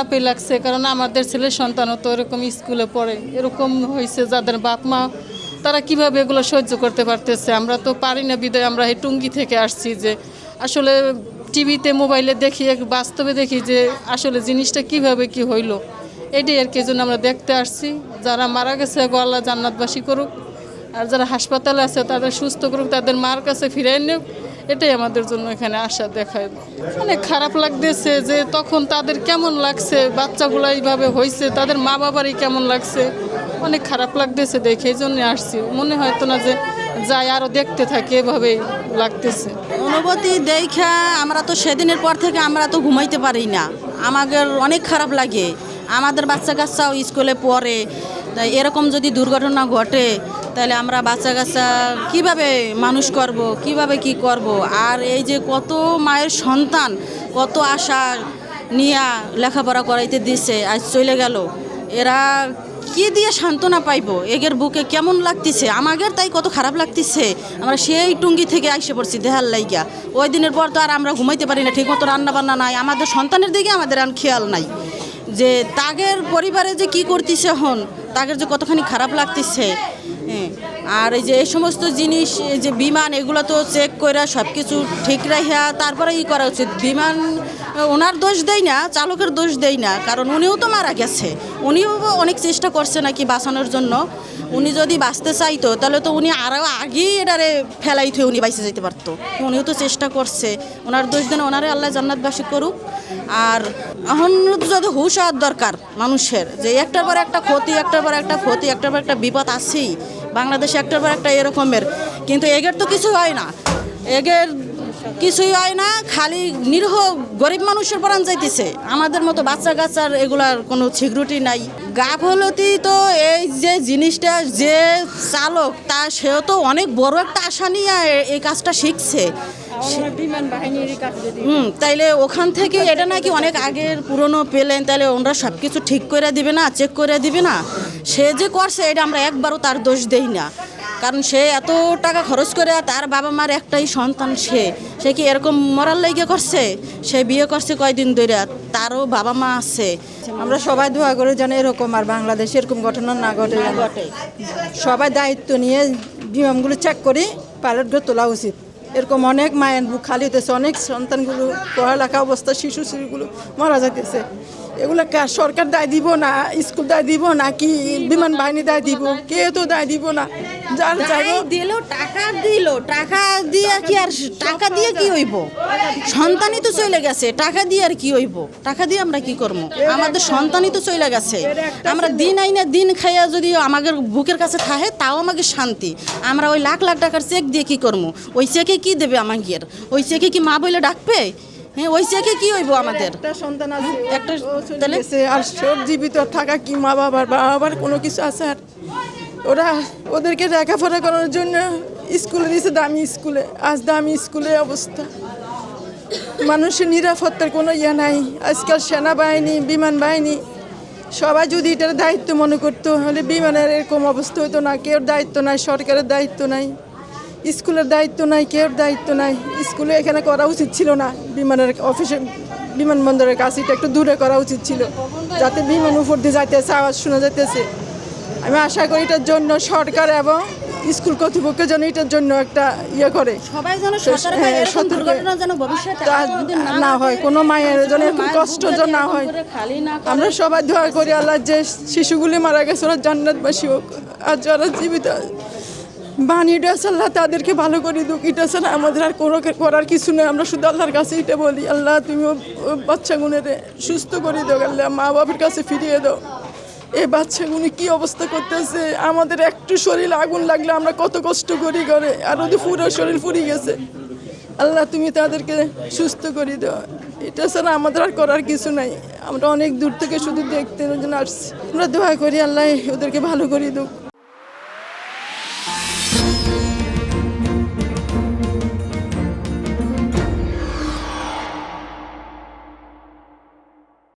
খারাপই লাগছে, কারণ আমাদের ছেলে সন্তানও তো এরকম স্কুলে পড়ে। এরকম হয়েছে যাদের বাপ মা, তারা কীভাবে এগুলো সহ্য করতে পারতেছে? আমরা তো পারি না বিদায়, আমরা এই টুঙ্গি থেকে আসছি যে আসলে টিভিতে, মোবাইলে দেখি বাস্তবে দেখি যে আসলে জিনিসটা কীভাবে কি হইল। এটাই আর কি জন্য আমরা দেখতে আসছি। যারা মারা গেছে, গো আল্লাহ জান্নাতবাসী করুক। আর যারা হাসপাতালে আছে, তাদের সুস্থ করুক, তাদের মার কাছে ফিরে নিক। এটাই আমাদের জন্য এখানে আশা দেখায়। অনেক খারাপ লাগতেছে যে তখন তাদের কেমন লাগছে, বাচ্চাগুলো এইভাবে হয়েছে তাদের মা বাবারই কেমন লাগছে। অনেক খারাপ লাগতেছে দেখে, এই জন্য আসছি। মনে হয়তো না যে যাই আরও দেখতে থাকি, এভাবেই লাগতেছে। অনুভূতি দেখা আমরা তো সেদিনের পর থেকে আমরা তো ঘুমাইতে পারি না। আমাদের অনেক খারাপ লাগে। আমাদের বাচ্চা কাচ্চাও স্কুলে পড়ে এরকম যদি দুর্ঘটনা ঘটে তাহলে আমরা বাচ্চা কাচ্চা কীভাবে মানুষ করব, কীভাবে কি করব? আর এই যে কত মায়ের সন্তান, কত আশা নিয়া লেখাপড়া করাইতে দিছে, আজ চলে গেল। এরা কি দিয়ে সান্ত্বনা পাইবো? এগের বুকে কেমন লাগতেছে? আমাদের তাই কত খারাপ লাগতেছে। আমরা সেই টুঙ্গি থেকে আইসে পড়ছি দেহার লাইগা। ওই দিনের পর তো আর আমরা ঘুমাইতে পারি না, ঠিকমতো রান্না বান্না নাই। আমাদের সন্তানের দিকে আমাদের আর খেয়াল নাই। যে তাগের পরিবারে যে কি করতেছে হন তাগের যে কতখানি খারাপ লাগতেছে হ্যাঁ। আর এই যে এই সমস্ত জিনিস যে বিমান, এগুলো তো চেক করে সব কিছু ঠিক রাখিয়া তারপরে ই করা উচিত। বিমান ওনার দোষ দেয় না, চালকের দোষ দেই না, কারণ উনিও তো মারা গেছে। উনিও অনেক চেষ্টা করছে নাকি বাঁচানোর জন্য। উনি যদি বাঁচতে চাইতো, তাহলে তো উনি আরও আগেই এটারে ফেলাই থুয়ে উনি বাইসে যেতে পারতো। উনিও তো চেষ্টা করছে। ওনার দোষ দেন ওনারে আল্লাহ জান্নাতবাসী করুক। আর এখন যদি হুশ হওয়ার দরকার মানুষের, যে একটার পর একটা ক্ষতি, একটার পর একটা ক্ষতি, একটার পর একটা বিপদ আছেই। বাংলাদেশে একটার পর একটা এরকমের। কিন্তু এগের তো কিছু হয় না। এগের কিছুই হয় না খালি নিরীহ গরিব মানুষের পরাণ যাইতেছে। আমাদের মতো বাচ্চা কাচ্চার এগুলার কোনো সিকিউরিটি নাই। গাফলতি তো এই যে জিনিসটা যে চালক তা সেও তো অনেক বড় একটা আশা নিয়ে এই কাজটা শিখছে। হুম তাইলে ওখান থেকে এটা নাকি অনেক আগের পুরনো পেলেন তাহলে ওনারা সব কিছু ঠিক করে দিবে না চেক করে দিবে না। সে যে করছে এটা আমরা একবারও তার দোষ দেই না। কারণ সে এত টাকা খরচ করে তার বাবা মার একটাই সন্তান সে। সে কি এরকম মরার লাইগে করছে? সে বিয়ে করছে কয়দিন ধরে তারও বাবা মা আছে। আমরা সবাই দোয়া করে যেন এরকম আর বাংলাদেশে এরকম ঘটনা না ঘটে। ঘটে। সবাই দায়িত্ব নিয়ে বিমানগুলো চেক করে পাইলটগুলো তোলা উচিত। এরকম অনেক মায়ের বুক খালি হতেছে অনেক সন্তানগুলো পড়ালেখা অবস্থা শিশু শিশুগুলো মারা যাইতেছে। এগুলো কার সরকার দায় দিব না স্কুল দায় দিব না কি বিমান বাহিনী দায় দিব কেউ তো দায় দিব না। দিল টাকা দিল। টাকা দিয়ে কি আর টাকা দিয়ে কি হইব? সন্তানই তো চলে গেছে টাকা দিয়ে আর কি হইব? টাকা দিয়ে আমরা কি করব? আমাদের সন্তানই তো চলে গেছে। আমরা দিন আইনা দিন খাইয়া যদি আমাদের বুকের কাছে থাকে তাও আমাকে শান্তি। আমরা ওই লাখ লাখ টাকার চেক দিয়ে কি করব? ওই চেকে কি দেবে আমাদের ওই চেকে কি মা বলে ডাকবে? হ্যাঁ ওই চেকে কি হইব আমাদের? একটা সন্তান আছে একটা তাহলে? আর সব জীবিত থাকা কি মা বাবার বাবা বাবার কোনো কিছু আছে আর? ওরা ওদেরকে লেখাপড়া করার জন্য স্কুলে দিয়েছে দামি স্কুলে, আজ দামি স্কুলে অবস্থা। মানুষের নিরাপত্তার কোনো ইয়ে নাই। আজকাল সেনাবাহিনী, বিমান বাহিনী, সবাই যদি এটার দায়িত্ব মনে করতো, হলে বিমানের এরকম অবস্থা হতো না। কেউ দায়িত্ব নাই, সরকারের দায়িত্ব নাই, স্কুলের দায়িত্ব নাই কেউ দায়িত্ব নাই। স্কুলে এখানে করা উচিত ছিল না। বিমানের অফিসে, বিমানবন্দরের কাছে এটা একটু দূরে করা উচিত ছিল, যাতে বিমান উপর দিয়ে যাইতেছে, আওয়াজ শোনা যাইতেছে। আমি আশা করি এটার জন্য সরকার এবং স্কুল কর্তৃপক্ষ যেন এটার জন্য একটা ইয়ে করে। সবাই যেন সতর্ক হ্যাঁ, না হয় কোনো মায়ের যেন মায়ের কষ্ট যেন না হয়। আমরা সবাই দোয়া করি আল্লাহ যে শিশুগুলি মারা গেছে ওরা জান্নাতবাসী হোক আর যারা জীবিত আছে আল্লাহ তাদেরকে ভালো করে দুঃখ এটা ছাড়া আমাদের আর কোনো করার কিছু নেই। আমরা শুধু আল্লাহর কাছে এটা বলি আল্লাহ তুমি ও সুস্থ করে দাও আল্লাহ মা বাবার কাছে ফিরিয়ে দাও। এ বাচ্চাগুলো কি অবস্থা করতেছে? আমাদের একটু শরীর আগুন লাগলে আমরা কত কষ্ট করি করে আর ওদের পুরো শরীর ফুরিয়ে গেছে। আল্লাহ, তুমি তাদেরকে সুস্থ করে দাও। এটা ছাড়া আমাদের আর করার কিছু নাই। আমরা অনেক দূর থেকে শুধু দেখতে আসছি। আমরা দোয়া করি আল্লাহ, ওদেরকে ভালো করে দেব